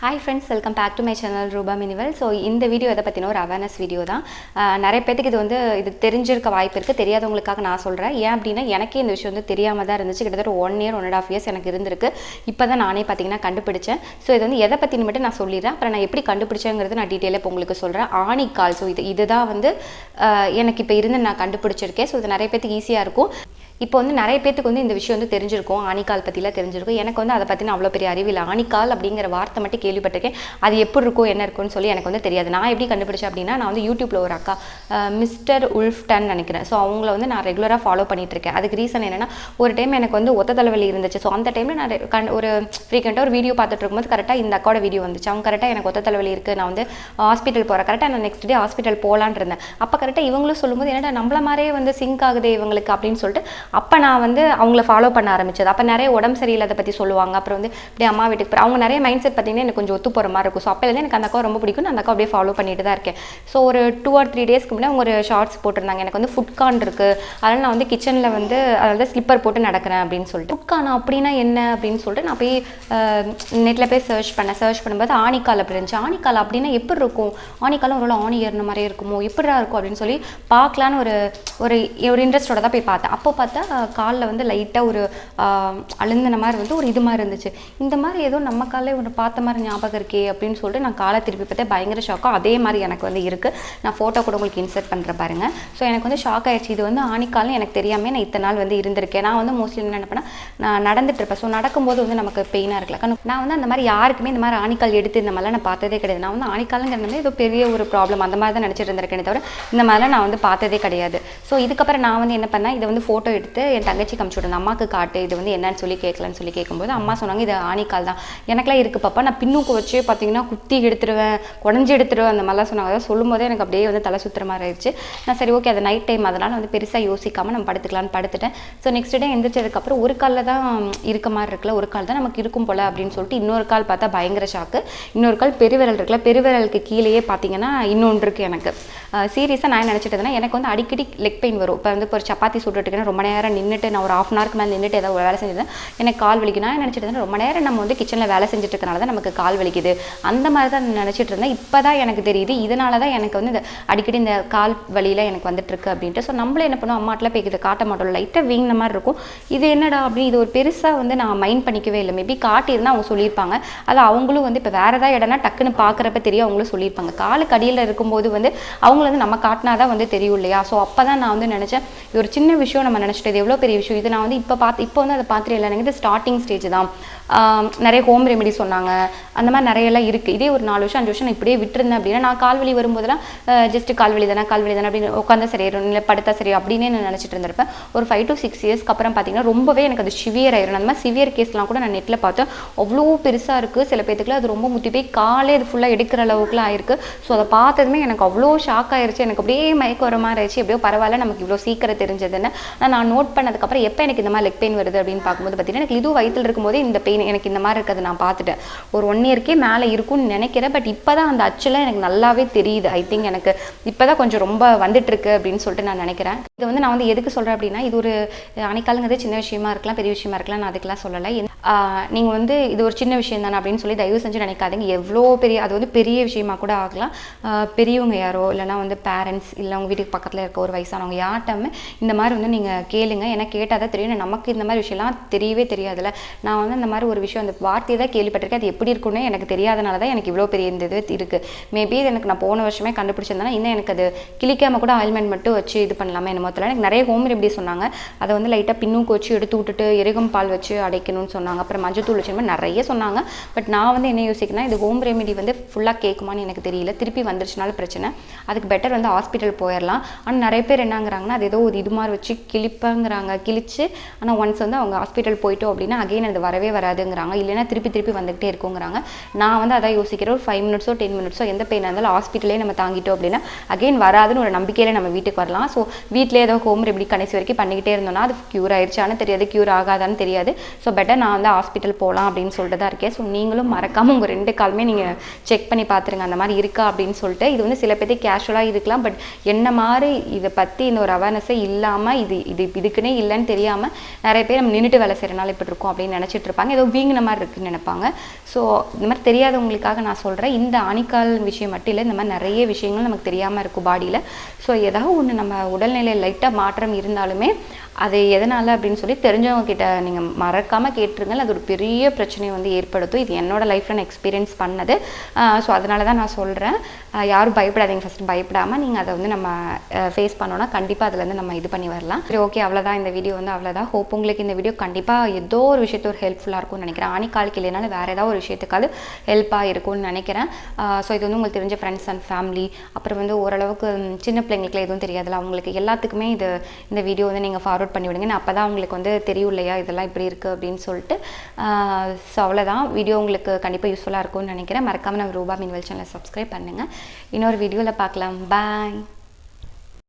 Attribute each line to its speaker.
Speaker 1: Hi friends welcome back to my channel Rupa மினிவல் so இந்த video எதை பற்றின ஒரு அவேர்னஸ் வீடியோ தான். நிறைய பேத்துக்கு இது வந்து இது தெரிஞ்சிருக்க வாய்ப்பு இருக்குது தெரியாதவங்களுக்காக நான் சொல்கிறேன் ஏன் அப்படின்னா எனக்கே இந்த விஷயம் வந்து தெரியாமல் தான் இருந்துச்சு. கிட்டத்தட்ட one year one and half years எனக்கு இருந்திருக்கு. இப்போ தான் நானே பார்த்தீங்கன்னா கண்டுபிடிச்சேன். ஸோ இது வந்து எதை பற்றினு மட்டும் நான் சொல்லிடுறேன். அப்புறம் நான் எப்படி கண்டுபிடிச்சேங்கிறது நான் டீட்டெயிலாக இப்போ உங்களுக்கு சொல்கிறேன் ஆணிக்கால் ஸோ இது இதுதான் வந்து எனக்கு இப்போ இருந்து நான் கண்டுபிடிச்சிருக்கேன். ஸோ இது நிறைய பேத்துக்கு ஈஸியாக இருக்கும். இப்போ வந்து நிறைய பேத்துக்கு வந்து இந்த விஷயம் வந்து தெரிஞ்சிருக்கும். ஆணிக்கால் பற்றிலாம் தெரிஞ்சிருக்கும். எனக்கு வந்து அதை பற்றின அவ்வளோ பெரிய அறிவு இல்லை. ஆணிக்கால் அப்படிங்கிற வார்த்தை மட்டும் கேள்விப்பட்டிருக்கேன். அது எப்படி இருக்கும் என்ன இருக்கும்னு சொல்லி எனக்கு வந்து தெரியாது. நான் எப்படி கண்டுபிடிச்சேன் அப்படின்னா நான் வந்து யூடியூப்பில் ஒரு அக்கா மிஸ்டர் உல்ஃப்டன் நினைக்கிறேன். ஸோ அவங்கள வந்து நான் ரெகுலராக ஃபாலோ பண்ணிட்டு இருக்கேன் அதுக்கு ரீசன் என்னென்னா ஒரு டைம் எனக்கு வந்து ஒத்த தலைவலி இருந்துச்சு. ஸோ அந்த டைமில் நான் கண் ஒரு ஃப்ரீக்வெண்ட்டாக ஒரு வீடியோ பார்த்துட்டு இருக்கும்போது கரெக்டாக இந்த அக்காவோட வீடியோ வந்துச்சு. அவங்க கரெக்டாக எனக்கு ஒத்த தலைவலி இருக்குது நான் வந்து ஹாஸ்பிட்டல் போகிறேன் கரெக்டாக நான் நெக்ஸ்ட் டே ஹாஸ்பிட்டல் போகலான் இருந்தேன். அப்போ கரெக்டாக இவங்களும் சொல்லும்போது என்னடா நம்மள மாதிரியே வந்து சிங்க் ஆகுது இவங்களுக்கு? அப்படின்னு சொல்லிட்டு அப்போ நான் வந்து அவங்கள ஃபாலோ பண்ண ஆரம்பிச்சது. அப்போ நிறைய உடம்பு சரியில்லாத பற்றி சொல்லுவாங்க. அப்புறம் வந்து இப்படி அம்மா வீட்டுக்கு போகிற அவங்க நிறைய மைண்ட் செட் பார்த்தீங்கன்னா எனக்கு கொஞ்சம் ஒத்து போகிற மாதிரி இருக்கும். ஸோ அப்போலேருந்து எனக்கு அந்த அக்கா ரொம்ப பிடிக்கும் நான் அந்த அக்கா அப்படியே ஃபாலோ பண்ணிட்டு தான் இருக்கேன். ஸோ ஒரு டூ ஆர் த்ரீ டேஸ்க்கு முன்னாடி அவங்க ஒரு ஷார்ட்ஸ் போட்டிருந்தாங்க. எனக்கு வந்து ஃபுட் கான் இருக்குது அதனால் நான் வந்து கிச்சனில் வந்து அதாவது ஸ்லிப்பர் போட்டு நடக்கிறேன் அப்படின்னு சொல்லிட்டு. ஃபுட் கான் அப்படின்னா என்ன அப்படின்னு சொல்லிட்டு நான் போய் நெட்டில் போய் சர்ச் பண்ணேன். சர்ச் பண்ணும்போது ஆணிக்கால் அப்படி இருந்துச்சு. ஆணிக்கால் அப்படின்னா எப்படி இருக்கும்? ஆணிக்காலம் ஒரு ஆணி ஏறின மாதிரியே இருக்குமோ? எப்படிடா இருக்கும் அப்படின்னு சொல்லி பார்க்கலான்னு ஒரு ஒரு ஒரு இன்ட்ரெஸ்டோட தான் போய் பார்த்தேன். அப்போ பார்த்தா காலில் வந்து லைட்டாக ஒரு அழுந்தின மாதிரி வந்து ஒரு இது மாதிரி இருந்துச்சு. இந்த மாதிரி ஏதோ நம்ம காலே ஒன்று பார்த்த மாதிரி ஞாபகம் இருக்கே அப்படின்னு சொல்லிட்டு நான் காலை திருப்பி பார்த்தேன் பயங்கர ஷாக்காக அதே மாதிரி எனக்கு வந்து இருக்குது நான் ஃபோட்டோ கூட உங்களுக்கு இன்சர்ட் பண்ணுறேன் பாருங்க. ஸோ எனக்கு வந்து ஷாக் ஆயிடுச்சு. இது வந்து ஆணிக்கால்னு எனக்கு தெரியாமல் நான் இத்தனை நாள் வந்து இருந்திருக்கேன். நான் வந்து மோஸ்ட்லி என்ன நினைப்பேன்னா நான் நடந்துட்டு இருப்பேன். ஸோ நடக்கும்போது வந்து நமக்கு பெயினாக இருக்கலாம். காரணம் நான் வந்து அந்த மாதிரி யாருக்குமே இந்த மாதிரி ஆணிக்கால் எடுத்து இந்த மாதிரிலாம் நான் பார்த்ததே கிடையாது. நான் வந்து ஆணிக்காலுங்கிறது ஏதோ பெரிய ஒரு ப்ராப்ளம் அந்த மாதிரி தான் நினச்சிட்டு இருந்திருக்கேனே தவிர இந்த மாதிரிலாம் நான் வந்து பார்த்ததே கிடையாது. ஸோ இதுக்கப்புறம் நான் வந்து என்ன பண்ணேன் இதை வந்து ஃபோட்டோ எடுத்து என் தங்கச்சி காமிச்சு விட்டேன் அம்மாவுக்கு காட்டு இது வந்து என்னன்னு சொல்லி கேட்கலான்னு சொல்லி கேட்கும்போது அம்மா சொன்னாங்க இது ஆணிக்கால் தான். எனக்குலாம் இருக்குது பாப்பா. நான் பின்னுக்கு வச்சு பார்த்தீங்கன்னா குத்தி எடுத்துருவேன் குடஞ்சி எடுத்துருவேன். அந்த மாதிரிலாம் சொன்னாங்க. அதான் சொல்லும்போதே எனக்கு அப்படியே வந்து தலை சுற்றுற மாதிரி ஆயிடுச்சு. நான் சரி ஓகே அது நைட் டைம் அதனால் வந்து பெருசாக யோசிக்காமல் நம்ம படுத்துக்கலாம்னு படுத்துட்டேன். ஸோ நெக்ஸ்ட் டே எந்திரிச்சதுக்கப்புறம் ஒரு காலில் தான் இருக்க மாதிரி இருக்குல்ல ஒரு கால் தான் நமக்கு இருக்கும் போல அப்படின்னு சொல்லிட்டு இன்னொரு கால் பார்த்தா பயங்கர ஷாக்கு இன்னொரு கால் பெருவிரல் இருக்குல்ல பெருவிரலுக்கு கீழேயே பார்த்தீங்கன்னா இன்னொன்று இருக்குது எனக்கு. சீரியஸாக நான் நினச்சிட்டு இருந்தேன்னா எனக்கு வந்து அடிக்கடி லெக் பெயின் வரும். இப்போ வந்து இப்போ ஒரு சப்பாத்தி சுட்டுட்டுக்கேன்னா ரொம்ப நேரம் நேரம் நின்றுட்டு நான் ஒரு ஆஃப் அன் ஹவருக்கு மேலே நின்றுட்டு ஏதாவது ஒரு வேலை செஞ்சிருந்தேன். எனக்கு கால் வலிக்குன்னா நான் நினச்சிட்டு இருந்தேன்? ரொம்ப நேரம் நம்ம வந்து கிச்சனில் வேலை செஞ்சுட்டு இருக்கனால தான் நமக்கு கால் வலிக்குது. அந்த மாதிரி தான் நான் நினச்சிட்டு இருந்தேன். இப்போ தான் எனக்கு தெரியுது. இதனால தான் எனக்கு வந்து இந்த அடிக்கடி இந்த கால் வலியில் எனக்கு வந்துட்டுருக்கு அப்படின்ட்டு. ஸோ நம்மளே என்ன பண்ணுவோம்? அம்மாட்டில் போய் இதை காட்ட மாட்டோம் லைட்டாக வீங்கின மாதிரி இருக்கும். இது என்னடா அப்படின்னு இது ஒரு பெருசாக வந்து நான் மைண்ட் பண்ணிக்கவே இல்லை. மேபி காட்டியிருந்தா அவங்க சொல்லியிருப்பாங்க. அது அவங்களும் வந்து இப்போ வேறு ஏதாவது இடம்னா டக்குன்னு பார்க்குறப்ப தெரியும் அவங்களும் சொல்லியிருப்பாங்க. காலுக்கு அடியில் இருக்கும்போது வந்து அவங்கள வந்து நம்ம காட்டினா தான் வந்து தெரியும் இல்லையா? ஸோ அப்போ தான் நான் வந்து நினச்சேன். இது ஒரு சின்ன விஷயம் நம்ம நினச்சிட்டு இது எவ்வளோ பெரிய விஷயம்? இது நான் வந்து இப்போ பார்த்து இப்போ வந்து அதை பார்த்துட்டு இல்லை எனக்கு இது ஸ்டார்டிங் ஸ்டேஜ் தான். நிறைய ஹோம் ரெமெடி சொன்னாங்க. அந்த மாதிரி நிறைய எல்லாம் இருக்குது இதே ஒரு நாலு வருஷம் அஞ்சு வருஷம் நான் இப்படியே விட்டுருந்தேன் அப்படின்னா நான் கால்வலி வரும்போதெல்லாம் ஜஸ்ட் கால்வலி தானே கால்வலி தானே அப்படின்னு உட்காந்தா சரியாயிரும் இல்லை படுத்தா சரி அப்படின்னு நான் நினச்சிட்டு இருந்திருப்பேன். ஒரு ஃபைவ் டு சிக்ஸ் இயர்ஸ்க்கு அப்புறம் பார்த்தீங்கன்னா ரொம்பவே எனக்கு அது சிவியர் ஆயிரும். அந்த மாதிரி சிவியர் கேஸ்லாம் கூட நான் நெட்டில் பார்த்தேன். அவ்வளோ பெருசாக இருக்குது சில பேத்துக்குலாம் அது ரொம்ப முத்தி போய் காலே அது ஃபுல்லாக எடுக்கிற அளவுக்குலாம் ஆயிருக்கு. ஸோ அதை பார்த்ததுமே எனக்கு அவ்வளோ ஷாக் ஆயிருச்சு. எனக்கு அப்படியே மயக்க வர மாதிரி ஆயிடுச்சு. எப்படியோ பரவாயில்ல நமக்கு இவ்வளோ சீக்கிரம் தெரிஞ்சதுன்னு நான் நோட் பண்ணதுக்கப்புறம் எப்போ எனக்கு இந்த மாதிரி லெக் பெயின் வருது அப்படின்னு பார்க்கும்போது பார்த்தீங்கன்னா எனக்கு இது வயிற்றில் இருக்கும்போதே இந்த பெயின் எனக்கு இந்த மாதிரி இருக்கிறது நான் பார்த்துட்டேன். ஒரு ஒன் இயர்க்கே மேலே இருக்கும்னு நினைக்கிறேன். பட் இப்போ தான் அந்த அச்சுலாம் எனக்கு நல்லாவே தெரியுது. ஐ திங்க் எனக்கு இப்போ தான் கொஞ்சம் ரொம்ப வந்துட்டுருக்கு அப்படின்னு சொல்லிட்டு நான் நினைக்கிறேன். இது வந்து நான் வந்து எதுக்கு சொல்கிறேன் அப்படின்னா இது ஒரு அணைக்காலங்கிறது சின்ன விஷயமா இருக்கலாம் பெரிய விஷயமா இருக்கலாம் நான் அதுக்கெல்லாம் சொல்லலை. நீங்கள் வந்து இது ஒரு சின்ன விஷயம் தானே அப்படின்னு சொல்லி தயவு செஞ்சு நினைக்காதீங்க. எவ்வளோ பெரிய அது வந்து பெரிய விஷயமா கூட ஆகலாம். பெரியவங்க யாரோ இல்லைனா வந்து பேரண்ட்ஸ் இல்லை உங்கள் வீட்டுக்கு பக்கத்தில் இருக்க ஒரு வயசானவங்க யார்ட்டமே இந்த மாதிரி வந்து நீங்கள் கேளுங்க. ஏன்னா கேட்டால் தான் தெரியும். நமக்கு இந்த மாதிரி விஷயம்லாம் தெரியவே தெரியாதுல்ல. நான் வந்து இந்த மாதிரி ஒரு விஷயம் அந்த வார்த்தையை தான் கேள்விப்பட்டிருக்கேன். அது எப்படி இருக்கும்னு எனக்கு தெரியாதனால தான் எனக்கு இவ்வளோ பெரிய இந்த இது இருக்குது மேபி இது எனக்கு நான் போன வருஷமே கண்டுபிடிச்சிருந்தேன்னா இன்னும் எனக்கு அது கிளிக்காமல் கூட ஆயில்மெண்ட் மட்டும் வச்சு இது பண்ணலாமே என்னமோ தெரியல. எனக்கு நிறைய ஹோம் ரெமெடி சொன்னாங்க. அதை வந்து லைட்டாக பின்னுக்கு வச்சு எடுத்து விட்டுட்டு எருகம் பால் வச்சு அடைக்கணும்னு சொன்னாங்க. அப்புறம் மஞ்சத்தூள் வச்சு நிறைய சொன்னாங்க. பட் நான் வந்து என்ன யோசிக்கிறேன்னா இது ஹோம் ரெமெடி வந்து ஃபுல்லாக கேட்குமான்னு எனக்கு தெரியல. திருப்பி வந்துருச்சுனாலும் பிரச்சனை. அதுக்கு பெட்டர் வந்து ஹாஸ்பிட்டல் போயிடலாம் ஆனால் நிறைய பேர் என்னங்கிறாங்கன்னா அது ஏதோ ஒரு இது மாதிரி வச்சு கிழிப்பாங்கிறாங்க. கிழிச்சு ஆனால் ஒன்ஸ் வந்து அவங்க ஹாஸ்பிட்டல் போயிட்டோம் அப்படின்னா அகைன் அது வரவே வராதுங்கிறாங்க. இல்லைனா திருப்பி திருப்பி வந்துகிட்டே இருக்குங்கிறாங்க. நான் வந்து அதான் யோசிக்கிறேன். ஒரு ஃபைவ் மினிட்ஸோ டென் மினிட்ஸோ எந்த பெயினாக இருந்தாலும் ஹாஸ்பிட்டலே நம்ம தாங்கிட்டோம் அப்படின்னா அகைன் வராதுன்னு ஒரு நம்பிக்கையில நம்ம வீட்டுக்கு வரலாம். ஸோ வீட்டிலே ஏதோ ஹோம் ரெமெடி கடைசி வரைக்கும் பண்ணிக்கிட்டே இருந்தோம்னா அது க்யூர் ஆயிடுச்சான்னு தெரியாது க்யூர் ஆகாதான்னு தெரியாது. ஸோ பெட்டர் நான் வந்து ஹாஸ்பிட்டல் போகலாம் அப்படின்னு சொல்லிட்டு தான் இருக்கேன். ஸோ நீங்களும் மறக்காமல் உங்கள் ரெண்டு காலுமே நீங்கள் செக் பண்ணி பார்த்துருங்க அந்த மாதிரி இருக்கா அப்படின்னு சொல்லிட்டு இது வந்து சில பேருக்கு கேஷுவலாக இருக்கலாம். பட் என்ன மாதிரி இதை பற்றி இந்த ஒரு அவேர்னஸே இல்லாமல் இது இது இதுக்குன்னே இல்லைன்னு தெரியாமல் நிறைய பேர் நம்ம நின்றுட்டு வேலை செய்கிறனால இப்படி இருக்கும் அப்படின்னு நினச்சிட்டு இருப்பாங்க. ஏதோ வீங்கின மாதிரி இருக்குன்னு நினைப்பாங்க. ஸோ இந்த மாதிரி தெரியாதவங்களுக்காக நான் சொல்கிறேன் இந்த ஆணிக்கால் விஷயம் மட்டும் இல்லை இந்த மாதிரி நிறைய விஷயங்கள் நமக்கு தெரியாமல் இருக்கும் பாடியில் ஸோ ஏதாவது ஒன்று நம்ம உடல்நிலையில் லைட்டாக மாற்றம் இருந்தாலுமே அது எதனால் அப்படின்னு சொல்லி தெரிஞ்சவங்க கிட்ட நீங்கள் மறக்காமல் கேட்டுருங்க அது ஒரு பெரிய பிரச்சனையை வந்து ஏற்படுத்தும். இது என்னோடய லைஃப்பில் நான் எக்ஸ்பீரியன்ஸ் பண்ணது. ஸோ அதனால தான் நான் சொல்கிறேன் யாரும் பயப்படாதீங்க. ஃபஸ்ட்டு பயப்படாமல் நீங்கள் அதை வந்து நம்ம ஃபேஸ் பண்ணோன்னா கண்டிப்பாக அதுலேருந்து நம்ம இது பண்ணி வரலாம். சரி ஓகே அவ்வளோதான் இந்த வீடியோ வந்து அவ்வளோதான் ஹோப் உங்களுக்கு இந்த வீடியோ கண்டிப்பாக ஏதோ ஒரு விஷயத்து ஒரு ஹெல்ப்ஃபுல்லாக இருக்கும்னு நினைக்கிறேன். ஆணிக்காலுக்கு இல்லைனாலும் வேறு ஏதாவது ஒரு விஷயத்துக்காவது ஹெல்ப்பாக இருக்கும்னு நினைக்கிறேன். ஸோ இது வந்து உங்களுக்கு தெரிஞ்ச ஃப்ரெண்ட்ஸ் அண்ட் ஃபேமிலி அப்புறம் வந்து ஓரளவுக்கு சின்ன பிள்ளைங்களுக்கு எதுவும் தெரியாதுல்ல. அவங்களுக்கு எல்லாத்துக்குமே இது இந்த வீடியோ வந்து நீங்கள் ஃபார்வர்ட் பண்ணி விடுங்க நான் அப்போ தான் உங்களுக்கு வந்து தெரியும் இல்லையா? இதெல்லாம் இப்படி இருக்குது அப்படின்னு சொல்லிட்டு ஸோ அவ்வளோதான் வீடியோ உங்களுக்கு கண்டிப்பாக யூஸ்ஃபுல்லாக இருக்கும்னு நினைக்கிறேன். மறக்காமல் நம்ம ரூபா மின்வெல் சேனலை சப்ஸ்கிரைப் பண்ணுங்கள் இன்னொரு வீடியோவில் பார்க்கலாம். பாய்